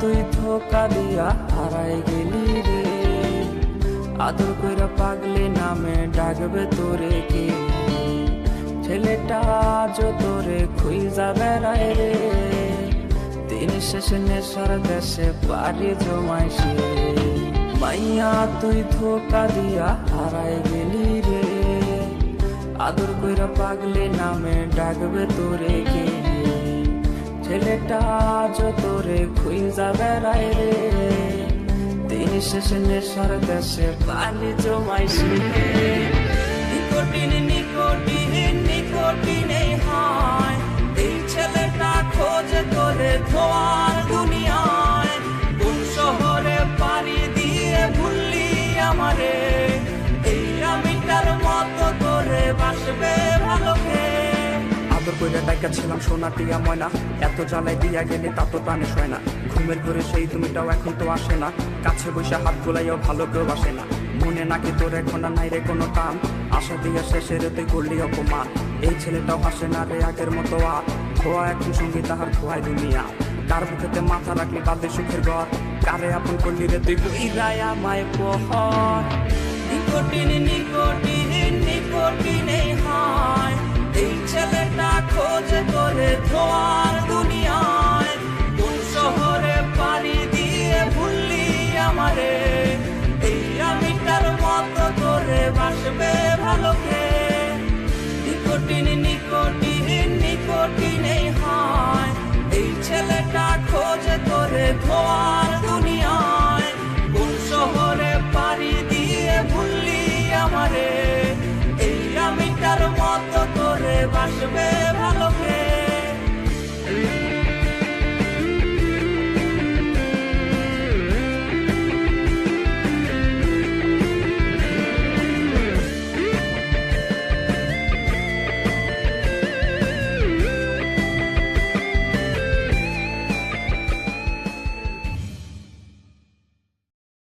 তুই ধোকা দিয়া হারাই গেলি রে। আদর কইরা পাগলে নামে ডাকবে তোরে কে? ছেলেটা আজ তোরে খুই যাবে রায় রে। দিন শেষে নেশার দেশে পারি জমাইছি মাইয়া, তুই ধোকা দিয়া হারাই গেলি রে। আদর কইরা পাগলে নামে ডাকবে তোরে কে? ছেলেটা তোরে খুই যাবে রায় রে। দিন শেষে নেশার দেশে পালি জমাইছি নিকটিন নিকটিন নিকটিন হায়। এই ছেলেটা খোঁজ করে ধোয়ার কইরা ডাইকা ছিলাম সোনা টিয়া ময়না। এত জ্বালাই দিয়া গেলে তা তো প্রাণে সয় না। ঘুমের ঘরে সেই তুমিটাও এখন তো আসে না। কাছে বসে হাত গোলাইও ভালো কেউ আসে না। মনে নাকি তোর এখন আর নাই রে কোনো টান? আশা দিয়া শেষে রে তুই করলি অপমান। এই ছেলেটাও হাসে না রে আগের মতো আর। খোয়া এখন সঙ্গী তাহার খোয়াই দুনিয়া। কার বুকেতে মাথা রাখলি বাদে সুখের ঘর? কারে আপন করলি রে তুই? ইরায় আমায় নিকটিন নিকটিন নিকটিন বাসবে ভালো নিকটিন নিকটিন নিকটিন এই এই ছেলেটা খোঁজে তোরে ধোয়ার দুনিয়ায়। কোন শহরে পাড়ি দিয়ে ভুললি আমারে? এই আমিটার মতো তোরে বাসবে